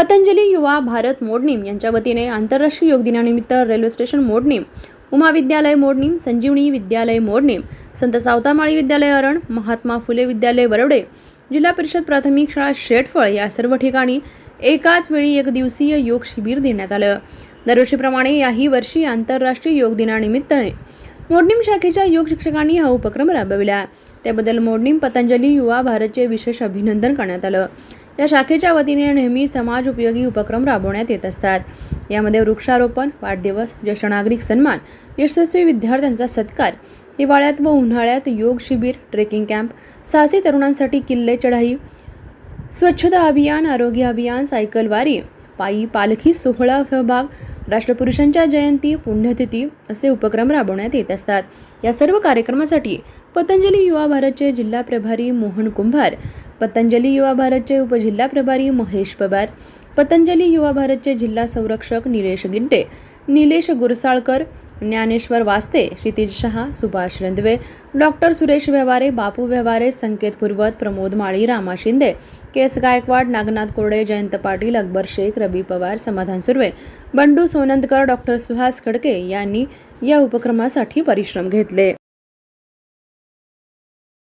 पतंजली युवा भारत मोडणीम यांच्या वतीने आंतरराष्ट्रीय योग दिनानिमित्त रेल्वे स्टेशन मोडणीम उमा विद्यालय मोडणीम संजीवनी विद्यालय मोडणीम संत सावतामाळी विद्यालय अरण महात्मा फुले विद्यालय वरवडे जिल्हा परिषद प्राथमिक शाळा शेटफळ या सर्व ठिकाणी एकाच वेळी एक दिवसीय योग शिबिर देण्यात आलं. दरवर्षीप्रमाणे याही वर्षी आंतरराष्ट्रीय योग दिनानिमित्ताने मोडणीम शाखेच्या योग शिक्षकांनी हा उपक्रम राबविला. त्याबद्दल मोडणीम पतंजली युवा भारतचे विशेष अभिनंदन करण्यात आलं. या शाखेच्या वतीने नेहमी समाज उपयोगी उपक्रम राबवण्यात येत असतात. यामध्ये वृक्षारोपण वाढदिवस ज्येष्ठ नागरिक सन्मान यशस्वी विद्यार्थ्यांचा सत्कार हिवाळ्यात व उन्हाळ्यात योग शिबिर ट्रेकिंग कॅम्प साहसी तरुणांसाठी किल्ले चढाई स्वच्छता अभियान आरोग्य अभियान सायकलवारी पायी पालखी सोहळा सहभाग राष्ट्रपुरुषांच्या जयंती पुण्यतिथी असे उपक्रम राबवण्यात येत असतात. या सर्व कार्यक्रमासाठी पतंजली युवा भारतचे जिल्हा प्रभारी मोहन कुंभार पतंजली युवा भारतचे उपजिल्हा प्रभारी महेश पवार पतंजली युवा भारतचे जिल्हा संरक्षक निलेश गिंटे निलेश गुरसाळकर ज्ञानेश्वर वास्ते क्षितिज शहा सुभाष रंधवे डॉक्टर सुरेश व्यवहारे बापू व्यवहारे संकेत पूर्वत प्रमोद माळी रामा शिंदे केस गायकवाड नागनाथ कोरडे जयंत पाटील अकबर शेख रबी पवार समाधान सुर्वे बंडू सोनंदकर डॉक्टर सुहास खडके यांनी या उपक्रमासाठी परिश्रम घेतले.